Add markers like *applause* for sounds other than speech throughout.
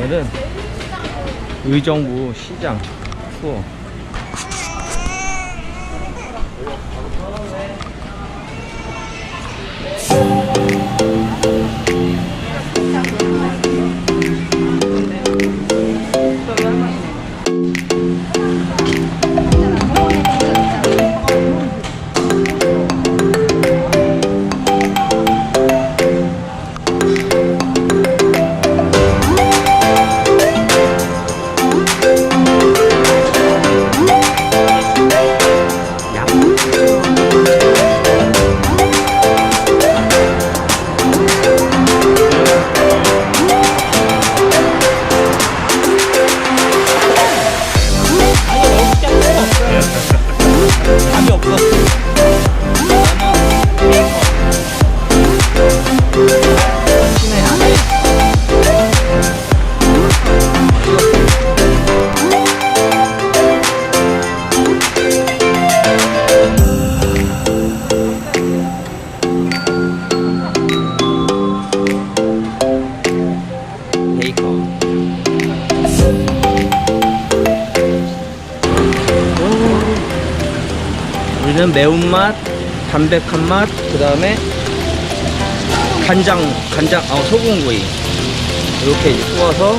오늘은 의정부 시장 투어. 답이 우리는 매운맛, 담백한 맛, 그 다음에 간장, 간장, 어, 소금구이. 이렇게 이제 구워서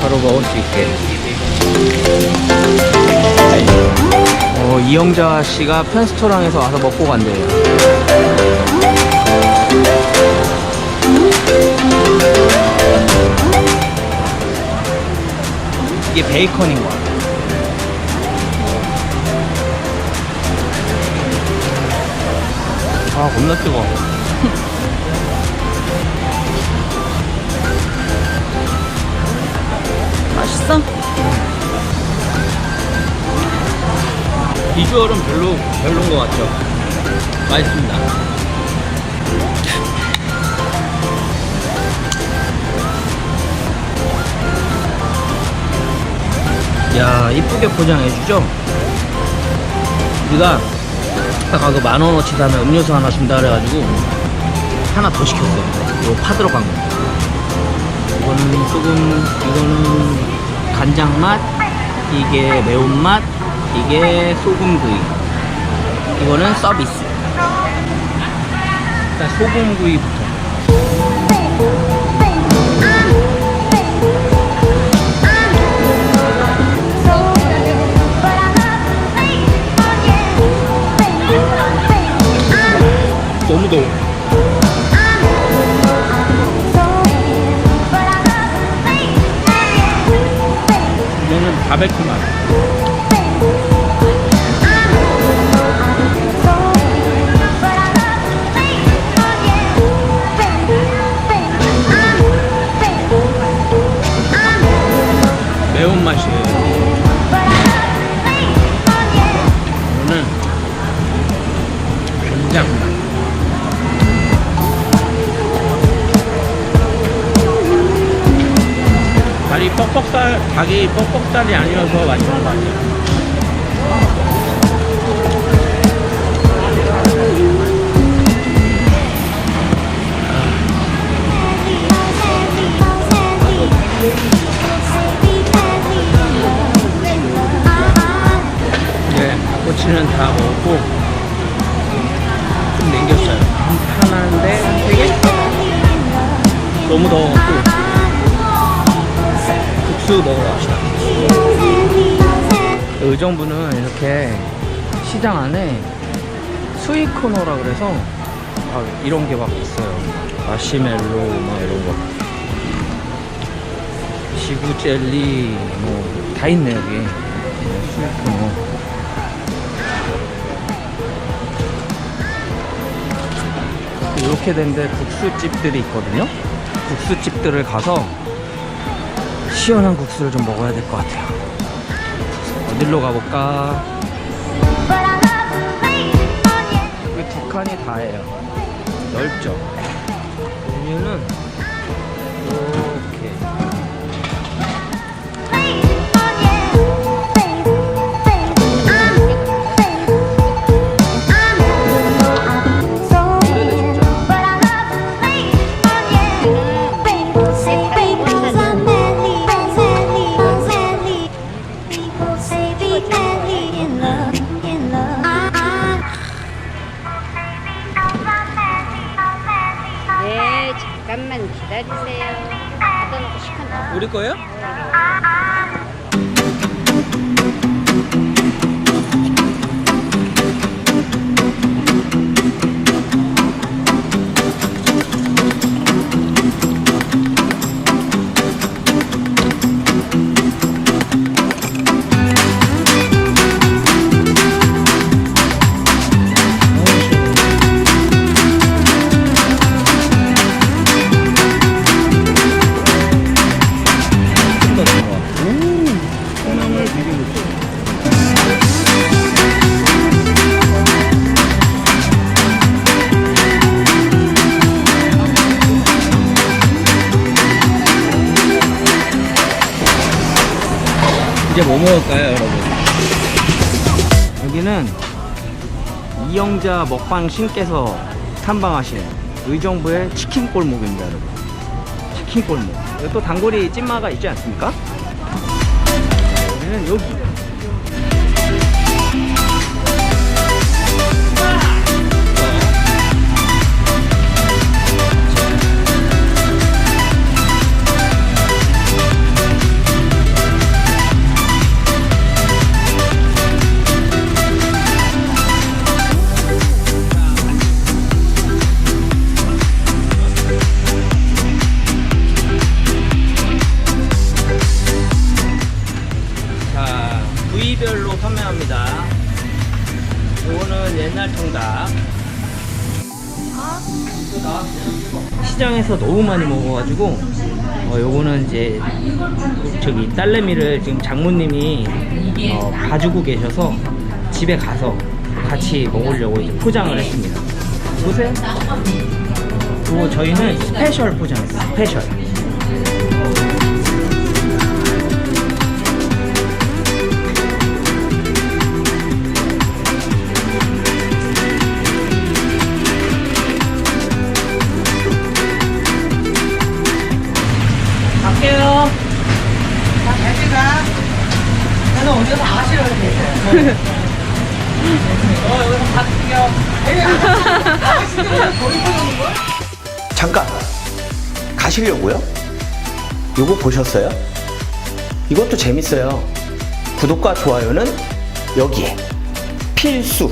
바로 먹을 수 있게. 어, 이영자 씨가 편스토랑에서 와서 먹고 간대요. 이게 베이컨인 것 같아요. 겁나 뜨거. *laughs* 맛있어? 비주얼은 별로 별로인 것 같죠. 맛있습니다. 야 이쁘게 포장해 주죠. 우리가 아까 그만 원어치 사면 음료수 하나 준다 그래가지고 하나 더 시켰어요. 이거 파 들어간 거. 이거는 소금, 이거는 간장 맛, 이게 매운 맛, 이게 소금 구이. 이거는 서비스. 일단 소금 구이부터. 무 더워. 이거는 바베큐 맛. 다리 뻑뻑살, 닭이 뻑뻑살이 아니어서 맛있는 것 같아요. 이제 꼬치는 다 먹고 좀 남겼어요. 한- 하나인데 개? 너무 더워갖고 국수 먹으러 갑시다. 의정부는 이렇게 시장 안에 스윗 코너라 그래서 아, 이런 게 막 있어요. 마시멜로 막 이런 거. 지구 젤리 뭐 다 있네 여기. 네, 스윗 코너. 이렇게 된 데 국수집들이 있거든요. 국수집들을 가서 시원한 국수를 좀 먹어야 될 것 같아요. 어디로 가볼까? 여기 두 칸이 다예요. 넓죠? 메뉴는 이 잠깐만 기다리세요. 닫아놓고 시간다. 우리 거예요? 콩 이제 뭐 먹을까요, 여러분? 여기는 이영자 먹방 신께서 탐방하신 의정부의 치킨 골목입니다, 여러분. 치킨 골목. 여기 또 단골이 찐마가 있지 않습니까? 우리는 여기. 시장에서 너무 많이 먹어가지고, 어, 요거는 이제, 저기, 딸내미를 지금 장모님이, 어, 봐주고 계셔서 집에 가서 같이 먹으려고 이제 포장을 했습니다. 보세요. 그리고 저희는 스페셜 포장했어요. 스페셜. 잠깐 가시려고요? 요거 보셨어요? 이것도 재밌어요. 구독과 좋아요는 여기에 필수.